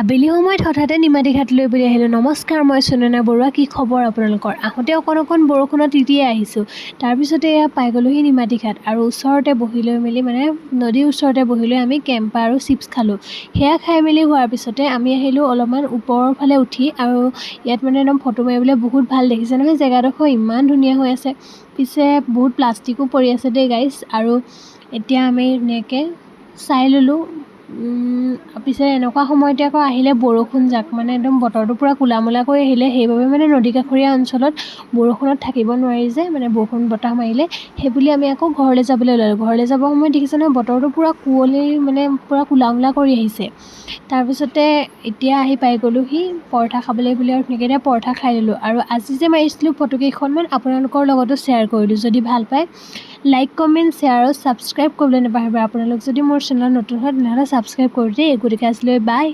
আবেলি সময়ত হঠাতে নিমাতী ঘাটলৈ বুলি আহিলোঁ। নমস্কাৰ মই সুনয়না বৰুৱা। কি খবৰ আপোনালোকৰ? আহোঁতে অকণ অকণ বৰষুণত তিতিয়ে আহিছোঁ। তাৰপিছতে এয়া পাই গ'লোহি নিমাতী ঘাট আৰু ওচৰতে বহি লৈ মেলি মানে নদীৰ ওচৰতে বহি লৈ আমি কেম্পা আৰু চিপছ খালোঁ। সেয়া খাই মেলি হোৱাৰ পিছতে আমি আহিলোঁ অলপমান ওপৰৰ ফালে উঠি আৰু ইয়াত মানে একদম ফটো মাৰিবলৈ বহুত ভাল দেখিছে নহয় জেগাডোখৰ ইমান ধুনীয়া হৈ আছে। পিছে বহুত প্লাষ্টিকো পৰি আছে দেই গাইজ আৰু এতিয়া আমি ধুনীয়াকৈ চাই ল'লোঁ। পিছে এনেকুৱা সময়তে আকৌ আহিলে বৰষুণ যাক মানে একদম বতৰটো পূৰা ক'লা মলা কৰি আহিলে। সেইবাবে মানে নদী কাষৰীয়া অঞ্চলত বৰষুণত থাকিব নোৱাৰি যে মানে বৰষুণ বতাহ মাৰিলে। সেইবুলি আমি আকৌ ঘৰলৈ যাবলৈ ওলালোঁ। ঘৰলৈ যাবৰ সময়ত দেখিছে নহয় বতৰটো পূৰা কুঁৱলী মানে পূৰা ক'লা মলা কৰি আহিছে। তাৰপিছতে এতিয়া আহি পাই গ'লোহি পৰঠা খাবলৈ বুলি আৰু ধুনীয়াকৈ এতিয়া পৰঠা খাই ল'লোঁ। আৰু আজি যে মাৰিছিলোঁ ফটোকেইখনমান আপোনালোকৰ লগতো শ্বেয়াৰ কৰিলোঁ। যদি ভাল পায় লাইক কমেণ্ট শ্বেয়াৰ আৰু ছাবস্ক্ৰাইব কৰিবলৈ নাপাহৰিব। আপোনালোক যদি মোৰ চেনেলত নতুন হয় তেনেহ'লে ছাবস্ক্ৰাইব কৰি দেই গতিকে আজিলৈ বাই